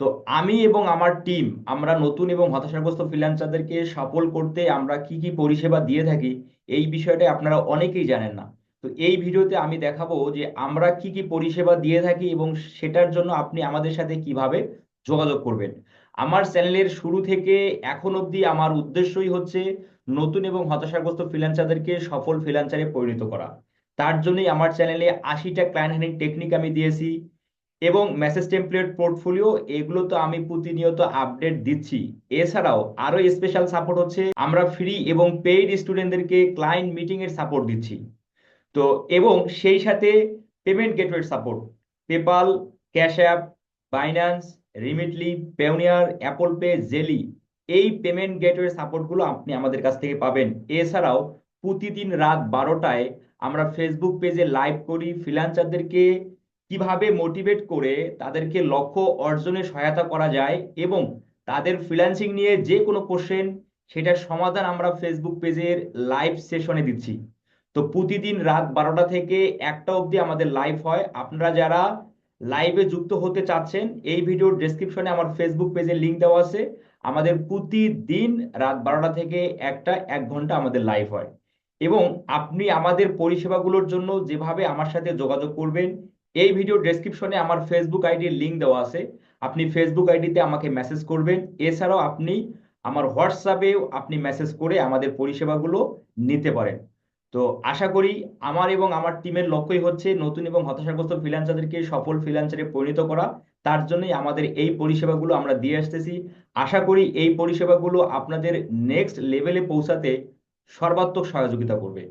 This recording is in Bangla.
তো আমি এবং আমার টিম আমরা নতুন এবং হতাশাগ্রস্ত ফ্রিল্যান্সারদেরকে সফল করতে আমরা কি কি পরিষেবা দিয়ে থাকি, এই বিষয়টা আপনারা অনেকেই জানেন না। তো এই ভিডিওতে আমি দেখাবো যে আমরা কি কি পরিষেবা দিয়ে থাকি এবং সেটার জন্য আপনি আমাদের সাথে কীভাবে যোগাযোগ করবেন। আমার চ্যানেলের শুরু থেকে এখন অবধি আমার উদ্দেশ্যই হচ্ছে নতুন এবং হতাশাগ্রস্ত ফ্রিল্যান্সারদেরকে সফল ফ্রিল্যান্সারে পরিণত করা। তার জন্যই আমার চ্যানেলে আশিটা ক্লায়েন্ট হ্যান্ডিং টেকনিক আমি দিয়েছি। এবং মেসেজ টেমপ্লেট পোর্টফোলিও এগুলো তো আমি প্রতিনিয়ত আপডেট দিচ্ছি। এছাড়াও আরও স্পেশাল সাপোর্ট হচ্ছে, আমরা ফ্রি এবং পেইড স্টুডেন্টদেরকে ক্লায়েন্ট মিটিং এর সাপোর্ট দিচ্ছি। তো, এবং সেই সাথে payment gateway support PayPal Cash App Binance Remitly Payoneer Apple Pay Zelle এই পেমেন্ট গেটওয়ে সাপোর্টগুলো আপনি আমাদের কাছ থেকে পাবেন। এছাড়াও প্রতিদিন রাত বারোটায় আমরা ফেসবুক পেজে লাইভ করি ফ্রিল্যান্সারদেরকে কীভাবে মোটিভেট করে তাদেরকে লক্ষ্য অর্জনে সহায়তা করা যায় এবং তাদের ফ্রিল্যান্সিং নিয়ে যে কোনো কোশ্চেন সেটার সমাধান আমরা ফেসবুক পেজের লাইভ সেশনে দিচ্ছি। তো প্রতিদিন রাত বারোটা থেকে একটা অবধি আমাদের লাইভ হয়। আপনারা যারা লাইভে যুক্ত হতে চাচ্ছেন, এই ভিডিওর ডেসক্রিপশনে আমার ফেসবুক পেজের লিংক দেওয়া আছে। আমাদের প্রতিদিন রাত বারোটা থেকে একটা, এক ঘণ্টা আমাদের লাইভ হয়। এবং আপনি আমাদের পরিষেবাগুলোর জন্য যেভাবে আমার সাথে যোগাযোগ করবেন এই ভিডিও ডেসক্রিপশনে আমার ফেসবুক আইডির লিংক দেওয়া আছে। আপনি ফেসবুক আইডিতে আমাকে মেসেজ করবেন। এছাড়াও আপনি আমার হোয়াটসঅ্যাপেও আপনি মেসেজ করে আমাদের পরিষেবাগুলো নিতে পারেন। তো আশা করি আমার এবং আমার টিমের লক্ষ্যই হচ্ছে নতুন এবং হতাশাগ্রস্ত ফ্রিল্যান্সারদেরকে সফল ফ্রিল্যান্সারে পরিণত করা। তার জন্যই আমাদের এই পরিষেবাগুলো আমরা দিয়ে আসতেছি। আশা করি এই পরিষেবাগুলো আপনাদের নেক্সট লেভেলে পৌঁছাতে সর্বাত্মক সহযোগিতা করবে।